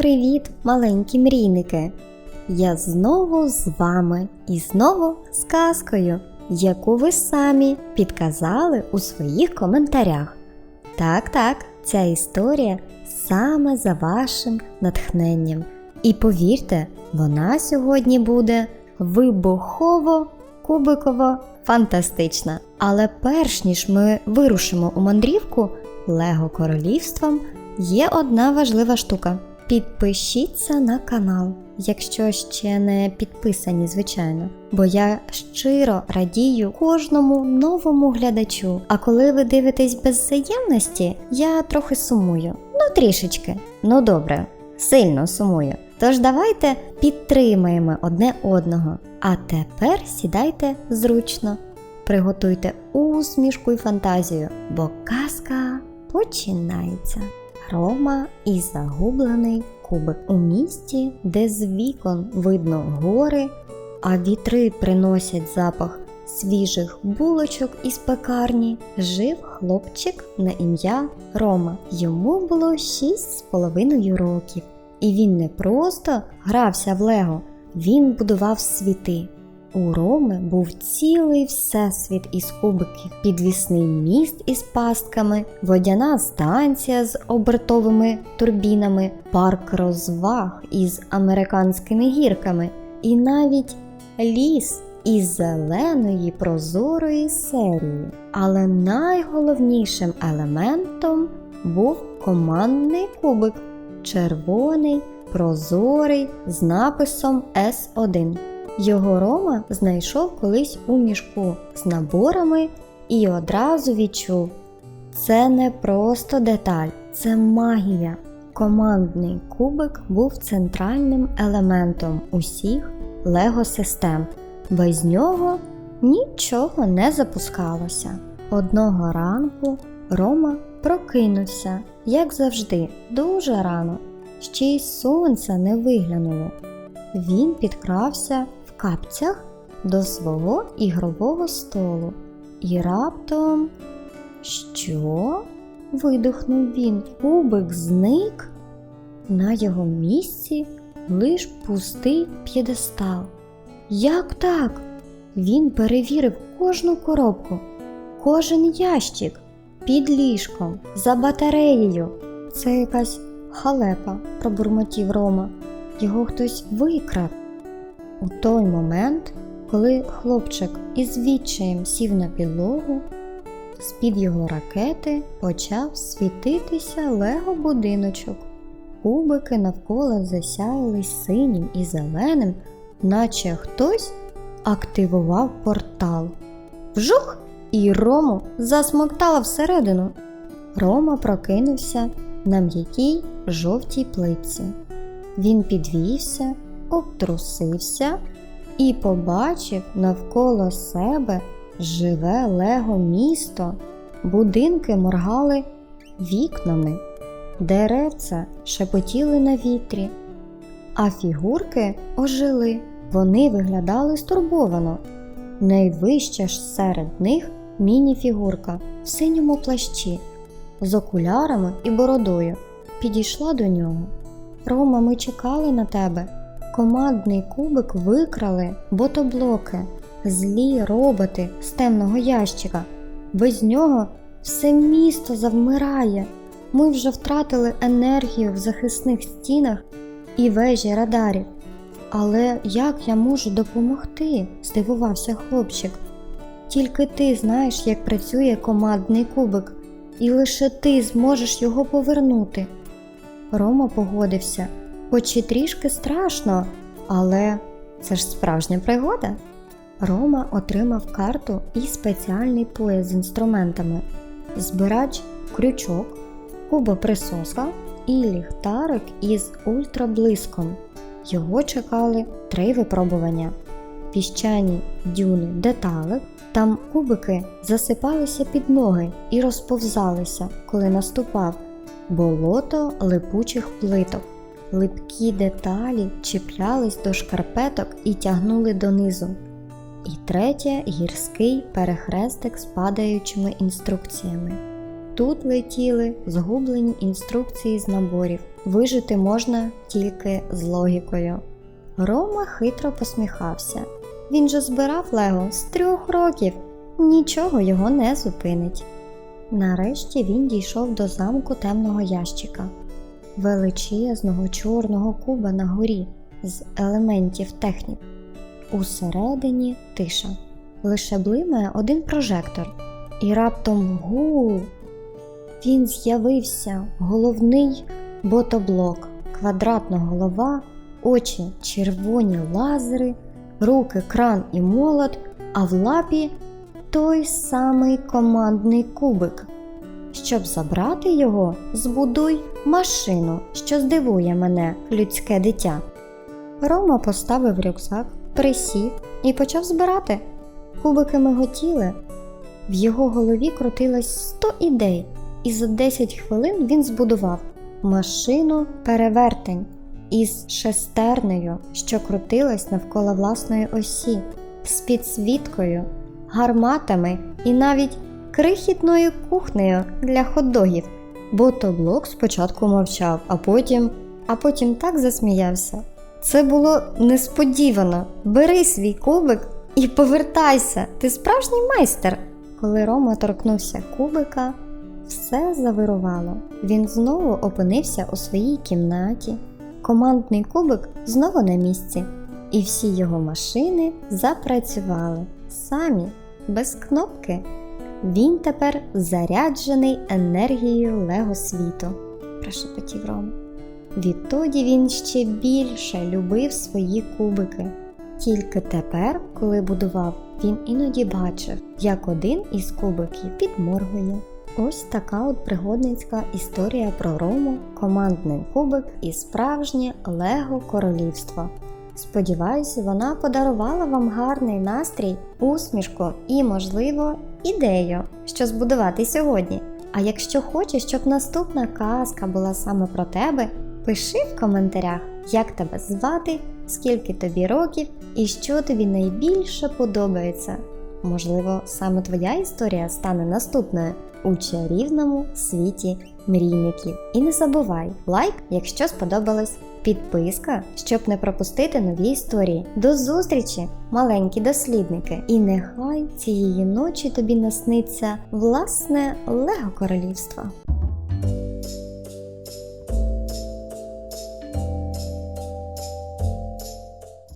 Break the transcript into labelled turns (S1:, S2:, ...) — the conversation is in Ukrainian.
S1: Привіт, маленькі мрійники! Я знову з вами і знову з казкою, яку ви самі підказали у своїх коментарях. Так, так, ця історія саме за вашим натхненням. І повірте, вона сьогодні буде вибухово кубиково фантастична. Але перш ніж ми вирушимо у мандрівку Лего Королівством, є одна важлива штука. Підпишіться на канал, якщо ще не підписані, звичайно. Бо я щиро радію кожному новому глядачу. А коли ви дивитесь без взаємності, я трохи сумую. Ну, трішечки. Ну добре, сильно сумую. Тож давайте підтримаємо одне одного. А тепер сідайте зручно, приготуйте усмішку й фантазію, бо казка починається. Рома і загублений кубик у місті, де з вікон видно гори, а вітри приносять запах свіжих булочок із пекарні, жив хлопчик на ім'я Рома. Йому було шість з половиною років. І він не просто грався в Лего, він будував світи. У Роми був цілий всесвіт із кубиків, підвісний міст із пастками, водяна станція з обертовими турбінами, парк розваг із американськими гірками, і навіть ліс із зеленої прозорої серії. Але найголовнішим елементом був командний кубик, червоний, прозорий з написом С1. Його Рома знайшов колись у мішку з наборами і одразу відчув. Це не просто деталь, це магія. Командний кубик був центральним елементом усіх лего-систем. Без нього нічого не запускалося. Одного ранку Рома прокинувся, як завжди, дуже рано, ще й сонця не виглянуло. Він підкрався капцях до свого ігрового столу і раптом. Що? видихнув він. Кубик зник. На його місці лиш пустий п'єдестал. Як так? Він перевірив кожну коробку, кожен ящик під ліжком, за батареєю. Це якась халепа, пробурмотів Рома. Його хтось викрав. У той момент, коли хлопчик із відчаєм сів на підлогу, з-під його ракети почав світитися лего будиночок. Кубики навколо засяяли синім і зеленим, наче хтось активував портал. Вжух! І Рому засмоктала всередину. Рома прокинувся на м'якій жовтій плитці. Він підвівся, обтрусився і побачив навколо себе живе лего місто. Будинки моргали вікнами, деревця шепотіли на вітрі, а фігурки ожили. Вони виглядали стурбовано. Найвища ж серед них міні-фігурка в синьому плащі, з окулярами і бородою, підійшла до нього. Рома, ми чекали на тебе. Командний кубик викрали ботоблоки, злі роботи з темного ящика. Без нього все місто завмирає. Ми вже втратили енергію в захисних стінах і вежі радарів. Але як я можу допомогти? здивувався хлопчик. Тільки ти знаєш, як працює командний кубик, і лише ти зможеш його повернути. Рома погодився, хоч і трішки страшно, але це ж справжня пригода. Рома отримав карту і спеціальний пояс з інструментами, збирач крючок, кубоприсоска і ліхтарик із ультраблиском. Його чекали три випробування: піщані дюни деталек, там кубики засипалися під ноги і розповзалися, коли наступав болото липучих плиток. Липкі деталі чіплялись до шкарпеток і тягнули донизу. І третє гірський перехрестик з падаючими інструкціями. тут летіли згублені інструкції з наборів. Вижити можна тільки з логікою. Рома хитро посміхався. Він же збирав Лего з трьох років, нічого його не зупинить. Нарешті він дійшов до замку темного ящика, величезного чорного куба на горі з елементів технік. Усередині тиша. Лише блимає один прожектор, і раптом гул. Він з'явився головний ботоблок, квадратна голова, очі червоні лазери, руки кран і молот, а в лапі той самий командний кубик. Щоб забрати його, збудуй машину, що здивує мене, людське дитя. Рома поставив рюкзак, присів і почав збирати. Кубики миготіли. В його голові крутилось 100 ідей, і за 10 хвилин він збудував машину перевертень із шестернею, що крутилась навколо власної осі, з підсвіткою, гарматами і навіть крихітною кухнею для хот-догів. Ботоблок спочатку мовчав, а потім, а потім так засміявся. Це було несподівано. Бери свій кубик і повертайся. Ти справжній майстер. Коли Рома торкнувся кубика, все завирувало. Він знову опинився у своїй кімнаті. Командний кубик знову на місці, і всі його машини запрацювали самі, без кнопки. Він тепер заряджений енергією Лего світу, прошепотів Рома. Відтоді він ще більше любив свої кубики. Тільки тепер, коли будував, він іноді бачив, як один із кубиків підморгує. Ось така от пригодницька історія про Рому, командний кубик і справжнє Лего королівство. Сподіваюся, вона подарувала вам гарний настрій, усмішку і, можливо, ідею, що збудувати сьогодні. А якщо хочеш, щоб наступна казка була саме про тебе, пиши в коментарях, як тебе звати, скільки тобі років і що тобі найбільше подобається. Можливо, саме твоя історія стане наступною у чарівному світі мрійників. І не забувай лайк, якщо сподобалось, підписка, щоб не пропустити нові історії. До зустрічі, маленькі дослідники! І нехай цієї ночі тобі насниться власне Лего Королівство.